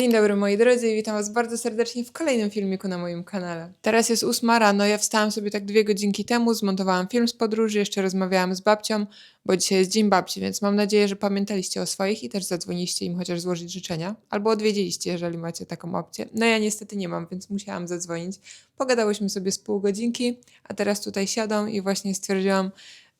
Dzień dobry moi drodzy i witam was bardzo serdecznie w kolejnym filmiku na moim kanale. Teraz jest ósma rano, ja wstałam sobie tak dwie godzinki temu, zmontowałam film z podróży, jeszcze rozmawiałam z babcią, bo dzisiaj jest Dzień Babci, więc mam nadzieję, że pamiętaliście o swoich i też zadzwoniliście im chociaż złożyć życzenia, albo odwiedziliście, jeżeli macie taką opcję. No ja niestety nie mam, więc musiałam zadzwonić. Pogadałyśmy sobie z pół godzinki, a teraz tutaj siadam i właśnie stwierdziłam,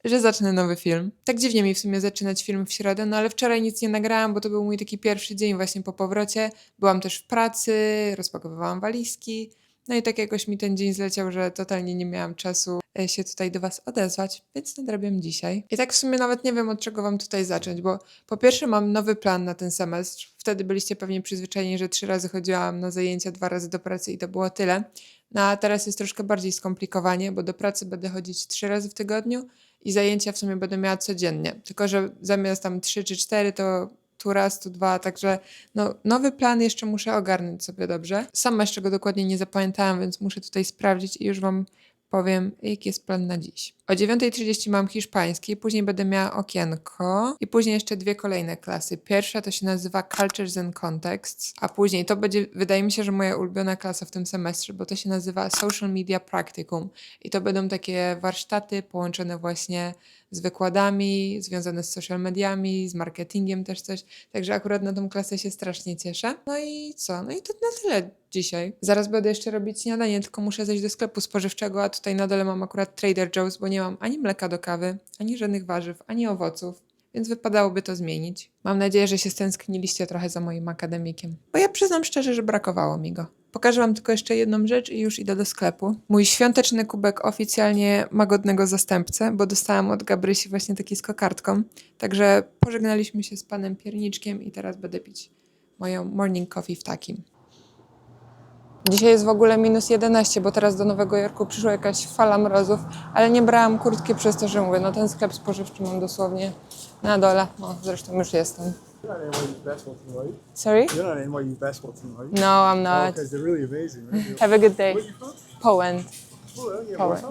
że zacznę nowy film. Tak dziwnie mi w sumie zaczynać film w środę, no ale wczoraj nic nie nagrałam, bo to był mój taki pierwszy dzień właśnie po powrocie. Byłam też w pracy, rozpakowywałam walizki. No i tak jakoś mi ten dzień zleciał, że totalnie nie miałam czasu e, się tutaj do Was odezwać, więc nadrabiam dzisiaj. I tak w sumie nawet nie wiem, od czego Wam tutaj zacząć, bo po pierwsze mam nowy plan na ten semestr. Wtedy byliście pewnie przyzwyczajeni, że trzy razy chodziłam na zajęcia, dwa razy do pracy i to było tyle. No a teraz jest troszkę bardziej skomplikowanie, bo do pracy będę chodzić trzy razy w tygodniu i zajęcia w sumie będę miała codziennie. Tylko, że zamiast tam trzy czy cztery, to tu raz, tu dwa, także no, nowy plan jeszcze muszę ogarnąć sobie dobrze. Sama jeszcze go dokładnie nie zapamiętałam, więc muszę tutaj sprawdzić i już Wam powiem, jaki jest plan na dziś. O 9.30 mam hiszpański, później będę miała okienko i później jeszcze dwie kolejne klasy. Pierwsza to się nazywa Cultures and Contexts, a później to będzie, wydaje mi się, że moja ulubiona klasa w tym semestrze, bo to się nazywa Social Media Practicum i to będą takie warsztaty połączone właśnie z wykładami, związane z social mediami, z marketingiem też coś. Także akurat na tą klasę się strasznie cieszę. No i co? No i to na tyle dzisiaj. Zaraz będę jeszcze robić śniadanie, tylko muszę zejść do sklepu spożywczego, a tutaj na dole mam akurat Trader Joe's, bo nie mam ani mleka do kawy, ani żadnych warzyw, ani owoców. Więc wypadałoby to zmienić. Mam nadzieję, że się stęskniliście trochę za moim akademikiem. Bo ja przyznam szczerze, że brakowało mi go. Pokażę Wam tylko jeszcze jedną rzecz i już idę do sklepu. Mój świąteczny kubek oficjalnie ma godnego zastępcę, bo dostałam od Gabrysi właśnie taki z kokardką. Także pożegnaliśmy się z panem pierniczkiem i teraz będę pić moją morning coffee w takim. Dzisiaj jest w ogóle minus 11, bo teraz do Nowego Jorku przyszła jakaś fala mrozów, ale nie brałam kurtki przez to, że mówię, no ten sklep spożywczy mam dosłownie na dole. No, zresztą już jestem. You're not NYU basketball team, are you? Sorry? You're not NYU basketball team, you? No, I'm Oh, not. okay, they're really amazing, right? Have a good day. Poland. Oh, yeah, Poland.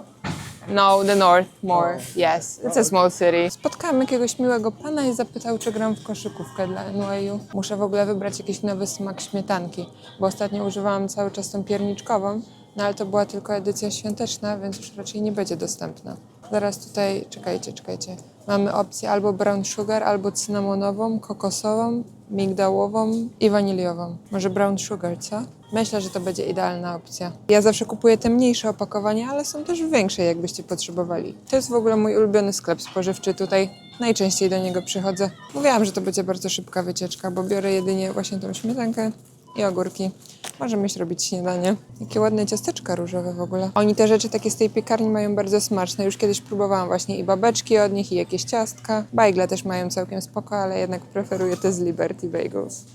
No, the north more. Oh. Yes, it's a small city. Spotkałam jakiegoś miłego pana i zapytał, czy gram w koszykówkę dla NYU. Muszę w ogóle wybrać jakiś nowy smak śmietanki, bo ostatnio używałam cały czas tą pierniczkową, no ale to była tylko edycja świąteczna, więc już raczej nie będzie dostępna. Zaraz tutaj, czekajcie, czekajcie. Mamy opcję albo brown sugar, albo cynamonową, kokosową, migdałową i waniliową. Może brown sugar, co? Myślę, że to będzie idealna opcja. Ja zawsze kupuję te mniejsze opakowania, ale są też większe, jakbyście potrzebowali. To jest w ogóle mój ulubiony sklep spożywczy tutaj. Najczęściej do niego przychodzę. Mówiłam, że to będzie bardzo szybka wycieczka, bo biorę jedynie właśnie tą śmietankę i ogórki. Możemy iść robić śniadanie. Jakie ładne ciasteczka różowe w ogóle. Oni te rzeczy takie z tej piekarni mają bardzo smaczne. Już kiedyś próbowałam właśnie i babeczki od nich, i jakieś ciastka. Bajgle też mają całkiem spoko, ale jednak preferuję te z Liberty Bagels.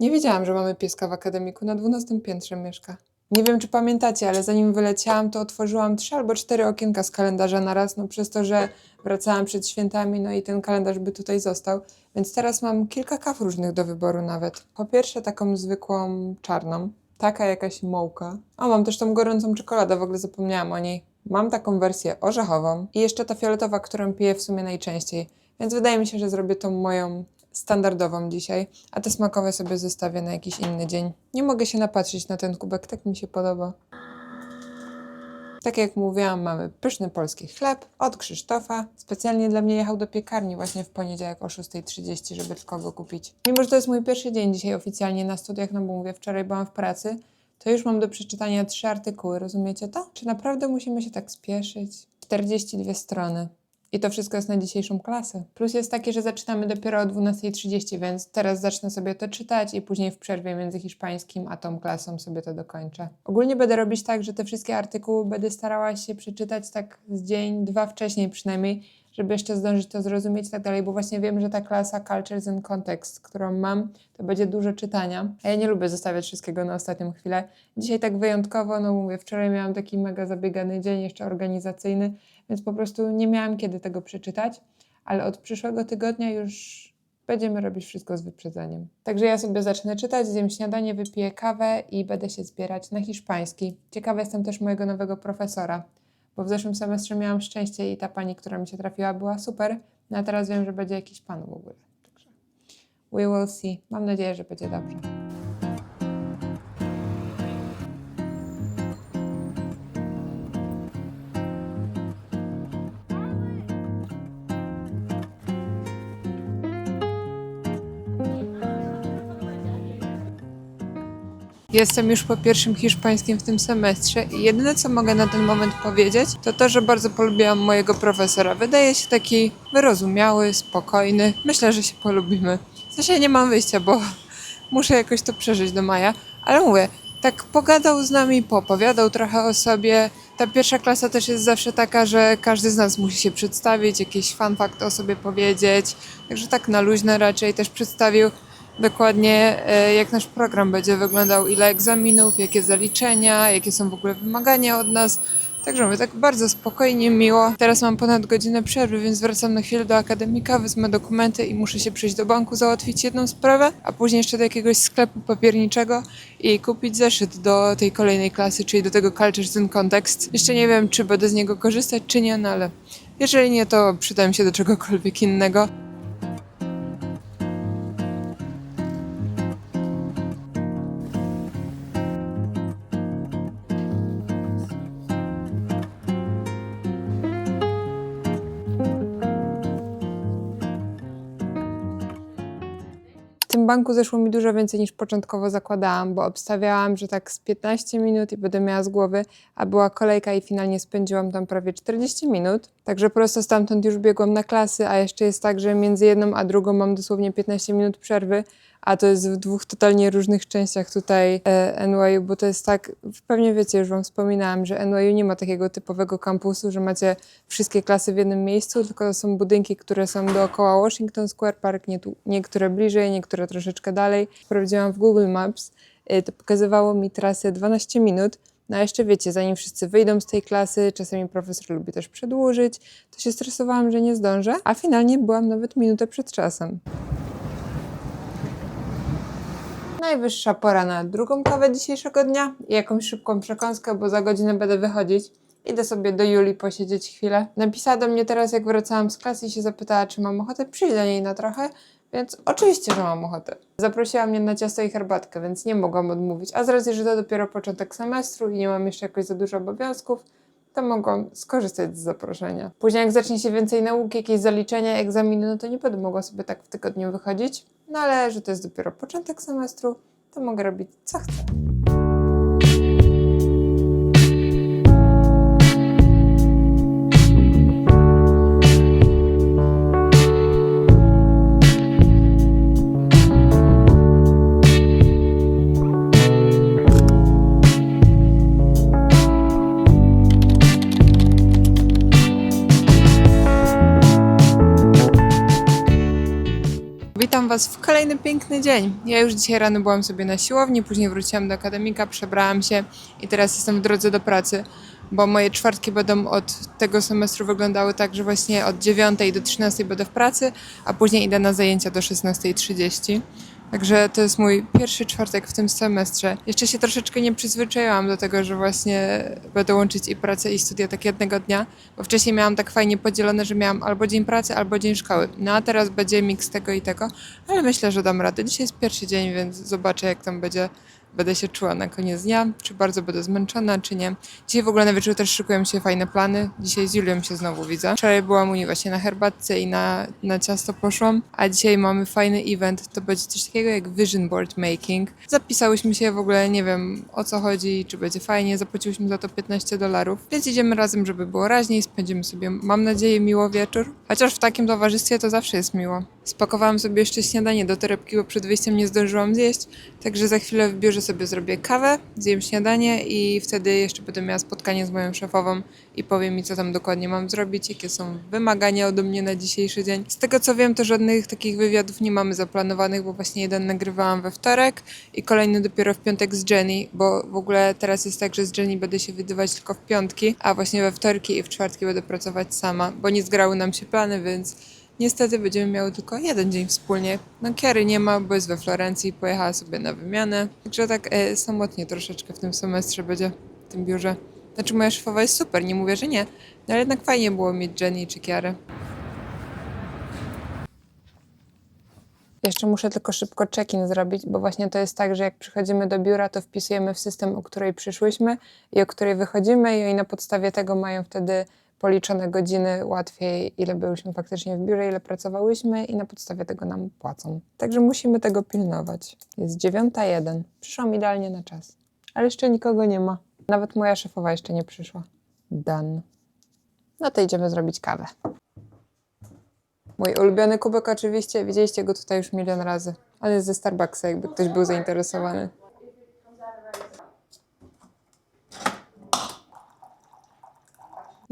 Nie wiedziałam, że mamy pieska w akademiku. Na 12 piętrze mieszka. Nie wiem, czy pamiętacie, ale zanim wyleciałam, to otworzyłam trzy albo cztery okienka z kalendarza na raz, no przez to, że wracałam przed świętami, no i ten kalendarz by tutaj został. Więc teraz mam kilka kaw różnych do wyboru nawet. Po pierwsze taką zwykłą czarną, taka jakaś mołka. O, mam też tą gorącą czekoladę, w ogóle zapomniałam o niej. Mam taką wersję orzechową i jeszcze ta fioletowa, którą piję w sumie najczęściej. Więc wydaje mi się, że zrobię tą moją standardową dzisiaj, a te smakowe sobie zostawię na jakiś inny dzień. Nie mogę się napatrzeć na ten kubek, tak mi się podoba. Tak jak mówiłam, mamy pyszny polski chleb od Krzysztofa. Specjalnie dla mnie jechał do piekarni właśnie w poniedziałek o 6.30, żeby tylko go kupić. Mimo, że to jest mój pierwszy dzień dzisiaj oficjalnie na studiach, no bo mówię, wczoraj byłam w pracy, to już mam do przeczytania trzy artykuły, rozumiecie to? Czy naprawdę musimy się tak spieszyć? 42 strony. I to wszystko jest na dzisiejszą klasę. Plus jest taki, że zaczynamy dopiero o 12.30, więc teraz zacznę sobie to czytać i później w przerwie między hiszpańskim a tą klasą sobie to dokończę. Ogólnie będę robić tak, że te wszystkie artykuły będę starała się przeczytać tak z dzień, dwa wcześniej przynajmniej, żeby jeszcze zdążyć to zrozumieć i tak dalej, bo właśnie wiem, że ta klasa Cultures and Context, którą mam, to będzie dużo czytania, a ja nie lubię zostawiać wszystkiego na ostatnią chwilę. Dzisiaj tak wyjątkowo, no mówię, wczoraj miałam taki mega zabiegany dzień, jeszcze organizacyjny, więc po prostu nie miałam kiedy tego przeczytać, ale od przyszłego tygodnia już będziemy robić wszystko z wyprzedzeniem. Także ja sobie zacznę czytać, zjem śniadanie, wypiję kawę i będę się zbierać na hiszpański. Ciekawa jestem też mojego nowego profesora, bo w zeszłym semestrze miałam szczęście i ta pani, która mi się trafiła, była super, no a teraz wiem, że będzie jakiś pan w ogóle. Także We will see. Mam nadzieję, że będzie dobrze. Jestem już po pierwszym hiszpańskim w tym semestrze i jedyne co mogę na ten moment powiedzieć, to to, że bardzo polubiłam mojego profesora. Wydaje się taki wyrozumiały, spokojny. Myślę, że się polubimy. W sensie nie mam wyjścia, bo muszę jakoś to przeżyć do maja, ale mówię, tak pogadał z nami, poopowiadał trochę o sobie. Ta pierwsza klasa też jest zawsze taka, że każdy z nas musi się przedstawić, jakiś fun fact o sobie powiedzieć. Także tak na luźno raczej też przedstawił dokładnie e, jak nasz program będzie wyglądał, ile egzaminów, jakie zaliczenia, jakie są w ogóle wymagania od nas. Także mówię, tak bardzo spokojnie, miło. Teraz mam ponad godzinę przerwy, więc wracam na chwilę do akademika, wezmę dokumenty i muszę się przyjść do banku, załatwić jedną sprawę, a później jeszcze do jakiegoś sklepu papierniczego i kupić zeszyt do tej kolejnej klasy, czyli do tego Cultures in Context. Jeszcze nie wiem, czy będę z niego korzystać, czy nie, no ale jeżeli nie, to przyda mi się do czegokolwiek innego. Banku zeszło mi dużo więcej niż początkowo zakładałam, bo obstawiałam, że tak z 15 minut i będę miała z głowy, a była kolejka i finalnie spędziłam tam prawie 40 minut. Także prosto stamtąd już biegłam na klasy, a jeszcze jest tak, że między jedną a drugą mam dosłownie 15 minut przerwy, a to jest w dwóch totalnie różnych częściach tutaj e, NYU, bo to jest tak, pewnie wiecie, już wam wspominałam, że NYU nie ma takiego typowego kampusu, że macie wszystkie klasy w jednym miejscu, tylko to są budynki, które są dookoła Washington Square Park, nie tu, niektóre bliżej, niektóre troszeczkę dalej. Sprawdziłam w Google Maps, e, to pokazywało mi trasę 12 minut, no a jeszcze wiecie, zanim wszyscy wyjdą z tej klasy, czasami profesor lubi też przedłużyć, to się stresowałam, że nie zdążę, a finalnie byłam nawet minutę przed czasem. Najwyższa pora na drugą kawę dzisiejszego dnia i jakąś szybką przekąskę, bo za godzinę będę wychodzić. Idę sobie do Julii posiedzieć chwilę. Napisała do mnie teraz, jak wracałam z klasy i się zapytała, czy mam ochotę przyjść do niej na trochę, więc oczywiście, że mam ochotę. Zaprosiła mnie na ciasto i herbatkę, więc nie mogłam odmówić. A z racji, że to dopiero początek semestru i nie mam jeszcze jakoś za dużo obowiązków, to mogłam skorzystać z zaproszenia. Później jak zacznie się więcej nauki, jakieś zaliczenia, egzaminy, no to nie będę mogła sobie tak w tygodniu wychodzić. No ale że to jest dopiero początek semestru, to mogę robić co chcę. Witam Was w kolejny piękny dzień. Ja już dzisiaj rano byłam sobie na siłowni, później wróciłam do akademika, przebrałam się i teraz jestem w drodze do pracy, bo moje czwartki będą od tego semestru wyglądały tak, że właśnie od 9 do 13 będę w pracy, a później idę na zajęcia do 16.30. Także to jest mój pierwszy czwartek w tym semestrze. Jeszcze się troszeczkę nie przyzwyczaiłam do tego, że właśnie będę łączyć i pracę i studia tak jednego dnia, bo wcześniej miałam tak fajnie podzielone, że miałam albo dzień pracy, albo dzień szkoły. No a teraz będzie miks tego i tego, ale myślę, że dam radę. Dzisiaj jest pierwszy dzień, więc zobaczę jak tam będzie. Będę się czuła na koniec dnia, czy bardzo będę zmęczona, czy nie. Dzisiaj w ogóle na wieczór też szykują się fajne plany. Dzisiaj z Julią się znowu widzę. Wczoraj byłam u niej właśnie na herbatce i na, na ciasto poszłam, a dzisiaj mamy fajny event. To będzie coś takiego jak vision board making. Zapisałyśmy się w ogóle, nie wiem o co chodzi, czy będzie fajnie. Zapłaciłyśmy za to 15 dolarów, więc idziemy razem, żeby było raźniej. Spędzimy sobie, mam nadzieję, miło wieczór. Chociaż w takim towarzystwie to zawsze jest miło. Spakowałam sobie jeszcze śniadanie do torebki, bo przed wyjściem nie zdążyłam zjeść, także za chwilę w sobie zrobię kawę, zjem śniadanie i wtedy jeszcze będę miała spotkanie z moją szefową i powie mi, co tam dokładnie mam zrobić, jakie są wymagania ode mnie na dzisiejszy dzień. Z tego co wiem, to żadnych takich wywiadów nie mamy zaplanowanych, bo właśnie jeden nagrywałam we wtorek i kolejny dopiero w piątek z Jenny, bo w ogóle teraz jest tak, że z Jenny będę się widywać tylko w piątki, a właśnie we wtorki i w czwartki będę pracować sama, bo nie zgrały nam się plany, więc Niestety będziemy miały tylko jeden dzień wspólnie. No Kiary nie ma, bo jest we Florencji, pojechała sobie na wymianę. Także tak e, samotnie troszeczkę w tym semestrze będzie w tym biurze. Znaczy moja szefowa jest super, nie mówię, że nie. No ale jednak fajnie było mieć Jenny czy Kiarę. Jeszcze muszę tylko szybko check-in zrobić, bo właśnie to jest tak, że jak przychodzimy do biura, to wpisujemy w system, o której przyszłyśmy i o której wychodzimy i na podstawie tego mają wtedy policzone godziny łatwiej, ile byłyśmy faktycznie w biurze, ile pracowałyśmy i na podstawie tego nam płacą. Także musimy tego pilnować. Jest dziewiąta jeden. Przyszłam idealnie na czas. Ale jeszcze nikogo nie ma. Nawet moja szefowa jeszcze nie przyszła. Done. No to idziemy zrobić kawę. Mój ulubiony kubek oczywiście, widzieliście go tutaj już milion razy. Ale jest ze Starbucksa, jakby ktoś był zainteresowany.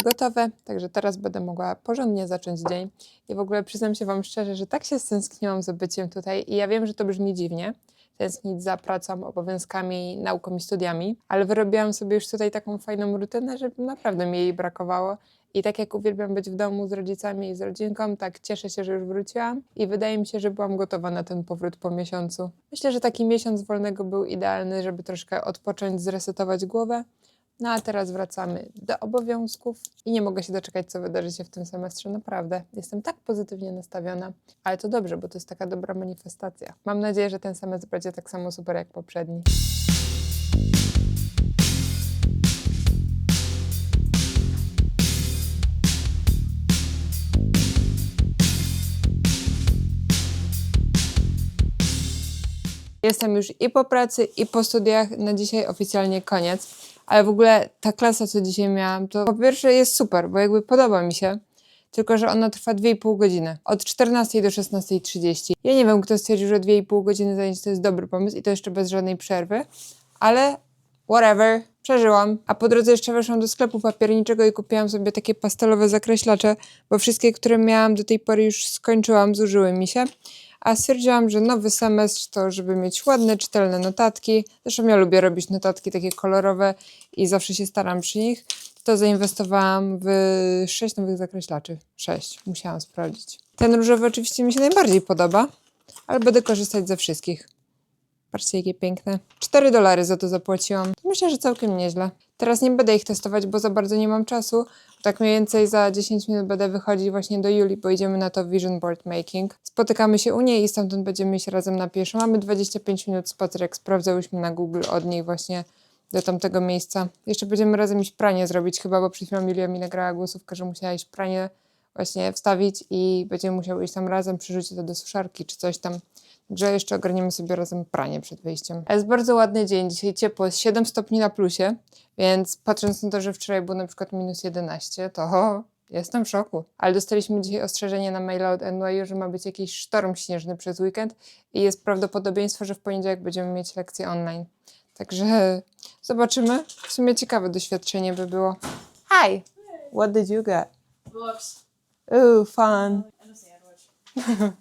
Gotowe, także teraz będę mogła porządnie zacząć dzień. I w ogóle przyznam się Wam szczerze, że tak się stęskniłam za byciem tutaj i ja wiem, że to brzmi dziwnie, tęsknić za pracą, obowiązkami, nauką i studiami, ale wyrobiłam sobie już tutaj taką fajną rutynę, że naprawdę mi jej brakowało. I tak jak uwielbiam być w domu z rodzicami i z rodzinką, tak cieszę się, że już wróciłam i wydaje mi się, że byłam gotowa na ten powrót po miesiącu. Myślę, że taki miesiąc wolnego był idealny, żeby troszkę odpocząć, zresetować głowę. No a teraz wracamy do obowiązków i nie mogę się doczekać, co wydarzy się w tym semestrze. Naprawdę, jestem tak pozytywnie nastawiona, ale to dobrze, bo to jest taka dobra manifestacja. Mam nadzieję, że ten semestr będzie tak samo super jak poprzedni. Jestem już i po pracy, i po studiach. Na dzisiaj oficjalnie koniec. Ale w ogóle ta klasa, co dzisiaj miałam, to po pierwsze jest super, bo jakby podoba mi się. Tylko, że ona trwa 2,5 godziny. Od 14 do 16.30. Ja nie wiem, kto stwierdził, że 2,5 godziny zajęć to jest dobry pomysł i to jeszcze bez żadnej przerwy. Ale whatever, przeżyłam. A po drodze jeszcze weszłam do sklepu papierniczego i kupiłam sobie takie pastelowe zakreślacze, bo wszystkie, które miałam do tej pory już skończyłam, zużyły mi się. A stwierdziłam, że nowy semestr to, żeby mieć ładne, czytelne notatki. Zresztą ja lubię robić notatki takie kolorowe i zawsze się staram przy nich. To zainwestowałam w sześć nowych zakreślaczy. Sześć, musiałam sprawdzić. Ten różowy oczywiście mi się najbardziej podoba, ale będę korzystać ze wszystkich. Patrzcie, jakie piękne. 4 dolary za to zapłaciłam. Myślę, że całkiem nieźle. Teraz nie będę ich testować, bo za bardzo nie mam czasu. Tak mniej więcej za 10 minut będę wychodzić właśnie do Julii, bo idziemy na to Vision Board Making. Spotykamy się u niej i stamtąd będziemy iść razem na pieszo. Mamy 25 minut spacerek. Sprawdzałyśmy na Google od niej właśnie do tamtego miejsca. Jeszcze będziemy razem iść pranie zrobić chyba, bo przed chwilą Julia mi nagrała głosówkę, że musiała iść pranie właśnie wstawić i będziemy musiały iść tam razem, przyrzucić to do suszarki czy coś tam. Także jeszcze ogarniemy sobie razem pranie przed wyjściem. Jest bardzo ładny dzień, dzisiaj ciepło, jest 7 stopni na plusie, więc patrząc na to, że wczoraj było na przykład minus 11, to ho, jestem w szoku. Ale dostaliśmy dzisiaj ostrzeżenie na maila od NYU, że ma być jakiś sztorm śnieżny przez weekend i jest prawdopodobieństwo, że w poniedziałek będziemy mieć lekcje online. Także zobaczymy. W sumie ciekawe doświadczenie by było. Hi! What did you get? Books. Ooh, fun.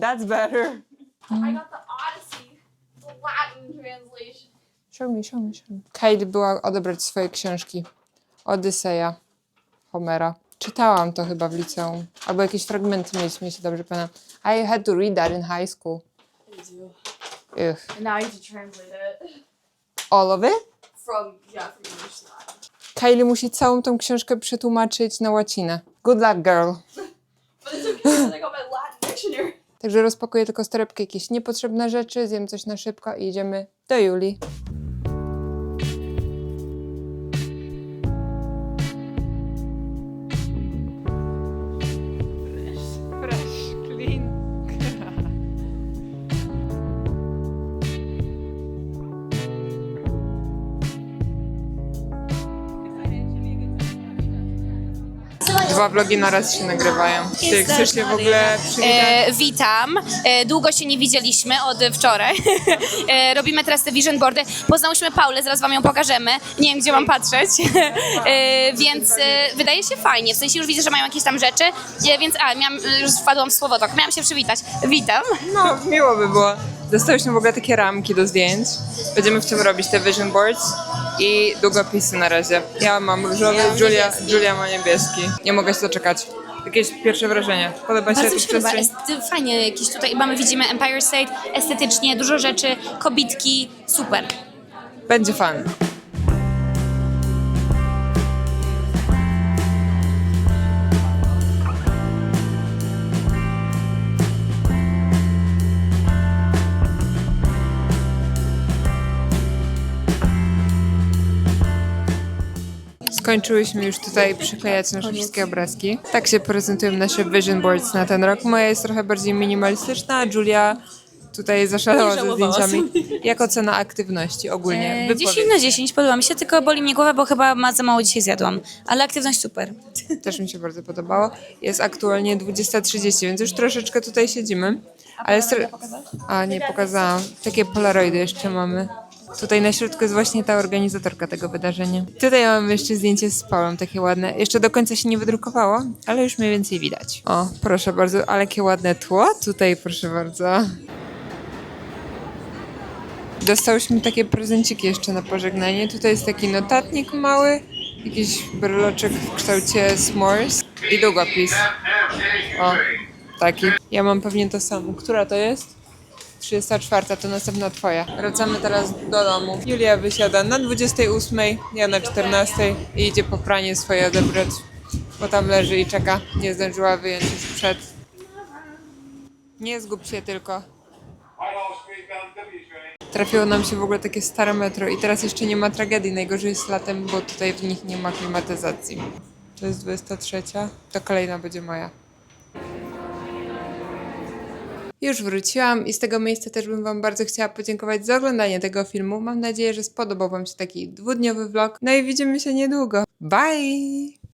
That's better. I got the Odyssey, the Latin translation. Show me, show me, show me. Kate była odebrać swoje książki. Odyseja Homera. Czytałam to chyba w liceum. Albo jakieś fragmenty mieliśmy, jeśli dobrze pamiętam. I had to read that in high school. Ugh. And now I have to translate it All of it? from yeah from English to Latin. Kylie musi całą tą książkę przetłumaczyć na łacinę. Good luck, girl. But it's okay because I got my Latin dictionary. Także rozpakuję tylko z jakieś niepotrzebne rzeczy, zjem coś na szybko i idziemy do Julii. Dwa vlogi na raz się nagrywają. Ty chcesz się w ogóle przywitać? E, witam. E, długo się nie widzieliśmy od wczoraj. e, robimy teraz te vision boardy. Poznałyśmy Paulę, zaraz wam ją pokażemy. Nie wiem, gdzie mam patrzeć. e, więc e, wydaje się fajnie. W sensie już widzę, że mają jakieś tam rzeczy. E, więc, a, miałam, już wpadłam w słowotok. Miałam się przywitać. Witam. No, miło by było. Dostałyśmy w ogóle takie ramki do zdjęć. Będziemy w tym robić te vision boards i długopisy na razie. Ja mam różowy, Julia, Julia ma niebieski. Nie mogę się doczekać. Jakieś pierwsze wrażenie. Podoba się Bardzo się podoba. przestrzeń? Fajnie jakieś tutaj mamy, widzimy Empire State, estetycznie, dużo rzeczy, kobitki, super. Będzie fan. Skończyłyśmy już tutaj przyklejać nasze wszystkie obrazki. Tak się prezentują nasze vision boards na ten rok. Moja jest trochę bardziej minimalistyczna, a Julia tutaj zaszalała ze zdjęciami. Jak ocena aktywności ogólnie? E, Wypowiedz. 10 na 10, podoba mi się, tylko boli mnie głowa, bo chyba ma za mało dzisiaj zjadłam. Ale aktywność super. Też mi się bardzo podobało. Jest aktualnie 20.30, więc już troszeczkę tutaj siedzimy. Ale str- A, nie pokazałam. Takie polaroidy jeszcze mamy. Tutaj na środku jest właśnie ta organizatorka tego wydarzenia. Tutaj mamy jeszcze zdjęcie z Paulą, takie ładne. Jeszcze do końca się nie wydrukowało, ale już mniej więcej widać. O, proszę bardzo, ale jakie ładne tło. Tutaj, proszę bardzo. Dostałyśmy takie prezenciki jeszcze na pożegnanie. Tutaj jest taki notatnik mały, jakiś bryloczek w kształcie s'mores i długopis. O, taki. Ja mam pewnie to samo. Która to jest? 34, to następna twoja. Wracamy teraz do domu. Julia wysiada na 28, ja na 14 i idzie po pranie swoje odebrać, bo tam leży i czeka. Nie zdążyła wyjąć już przed. Nie zgub się tylko. Trafiło nam się w ogóle takie stare metro i teraz jeszcze nie ma tragedii. Najgorzej jest latem, bo tutaj w nich nie ma klimatyzacji. To jest 23, to kolejna będzie moja. Już wróciłam i z tego miejsca też bym Wam bardzo chciała podziękować za oglądanie tego filmu. Mam nadzieję, że spodobał Wam się taki dwudniowy vlog. No i widzimy się niedługo. Bye!